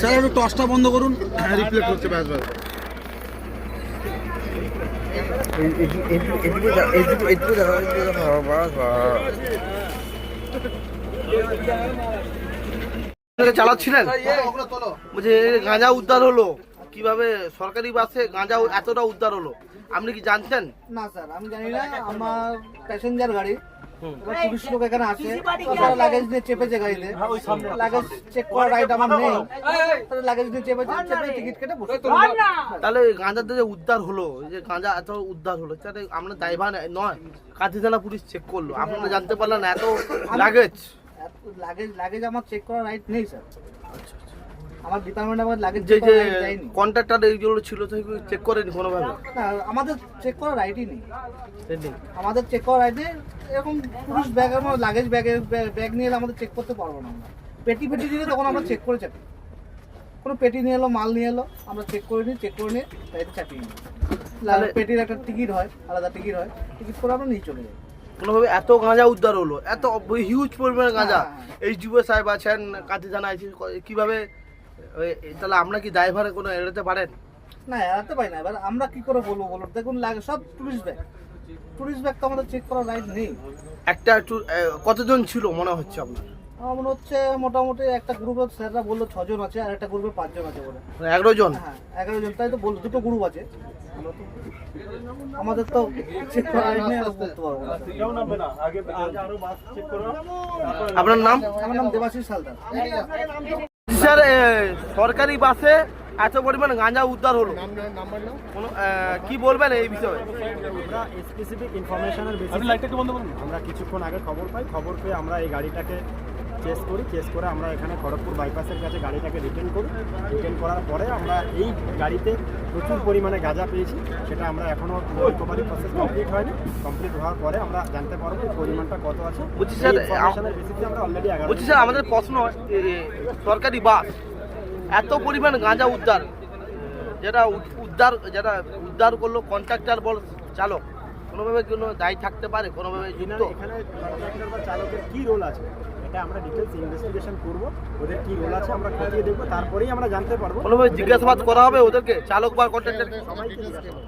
Sir একটু টসটা বন্ধ করুন। হ্যাঁ রিফ্লেক্ট হচ্ছে ব্যাস ব্যাস। চালাচ্ছিলেন? বলছে গাঁজা উদ্ধার হলো কীভাবে সরকারি বাসে গাঁজা এতটা উদ্ধার হলো? আপনি কি জানতেন? না স্যার আমি জানি না। আমার প্যাসেঞ্জার গাড়ি পুলিশ লোক এখানে আসে। লাগেজ দিয়ে চেপেছে গাড়িতে। লাগেজ চেক করার রাইট আমার নেই। লাগেজ দিয়ে চেপেছে চেপে টিকিট কেটে বসে তাহলে গাঁজাতে যে উদ্ধার হলো যে গাঁজা এত উদ্ধার হলো তাহলে আমরা দায়ভার নয় কাঁথি থানা পুলিশ চেক করল। আপনারা জানতে পারলেন এত লাগেজ লাগেজ লাগেজ আমার চেক করার রাইট নেই স্যার আমার ডিপার্টমেন্ট আমার লাগেজ যে যে কন্ট্রাক্টর এইগুলো ছিল চেক করেনি কোনোভাবে। না আমাদের চেক করার রাইটই নেই। আমাদের চেক করার রাইট নেই। এরকম পুলিশ ব্যাগ আমার লাগেজ ব্যাগে ব্যাগ নিয়ে এলে আমাদের চেক করতে পারব না আমরা। পেটি পেটি দিলে তখন আমরা চেক করে চাপি কোনো পেটি নিয়ে এলো মাল নিয়ে এলো আমরা চেক করে নিই চেক করে নিয়ে গাড়িতে চাপিয়ে নিই পেটির একটা টিকিট হয় আলাদা টিকিট হয় টিকিট করে আমরা নিয়ে চলে যাই। কোনোভাবে এত গাঁজা উদ্ধার হলো এত হিউজ পরিমাণে গাঁজা। হ্যাঁ, হ্যাঁ। এই যুব সাহেব আছেন কাঁথি থানা আছে কীভাবে তাহলে আমরা কি ড্রাইভারে কোনো এড়াতে পারেন? না এড়াতে পারি না। এবার আমরা কি করে বলব বলুন? দেখুন লাগে সব টুরিস্ট ব্যাগ টুরিস্ট ব্যাগ তো আমাদের চেক করার রাইট নেই। একটা কতজন ছিল মনে হচ্ছে আপনার? আমার মনে হচ্ছে মোটামুটি একটা গ্রুপের স্যাররা বলল ছজন আছে আর একটা গ্রুপে পাঁচজন আছে বলে। মানে এগারো জন? হ্যাঁ এগারো জন। তাই তো বলল দুটো গ্রুপ আছে। আমাদের তো চেক করা। আপনার নাম? আমার নাম দেবাশিস হালদার। স্যার সরকারি বাসে এত পরিমাণ গাঁজা উদ্ধার হলো। কি বলবেন এই বিষয়ে? আমরা স্পেসিফিক ইনফরমেশনের বেসিসে আমরা কিছুক্ষণ আগে খবর পাই। খবর পেয়ে আমরা এই গাড়িটাকে চেস করি চেস করে আমরা এখানে খড়গপুর বাইপাসের কাছে গাড়িটাকে রিটার্ন করি। রিটার্ন করার পরে আমরা এই গাড়িতে প্রচুর পরিমাণে গাঁজা পেয়েছি। সেটা আমরা এখনও রিকভারি প্রসেস কমপ্লিট হয়নি। কমপ্লিট হওয়ার পরে আমরা জানতে পারব পরিমাণটা কত আছে। বলছি স্যার, বেসিসে আমরা অলরেডি বলছি স্যার আমাদের প্রশ্ন সরকারি বাস এত পরিমাণ গাঁজা উদ্ধার যেটা উদ্ধার যেটা উদ্ধার করল কন্ট্রাক্টর বল চালক কোনোভাবে কোনো দায়ী থাকতে পারে কোনোভাবে এখানে কন্ট্রাক্টর বা চালকের কী রোল আছে? এটা আমরা ডিটেলস ইনভেস্টিগেশন করব ওদের কি রোল আছে আমরা খতিয়ে দেখব তারপরেই আমরা জানতে পারব। কোনোভাবে জিজ্ঞাসাবাদ করা হবে ওদেরকে চালক বা কন্ট্রাক্টর সবাইকে জিজ্ঞাসা করব।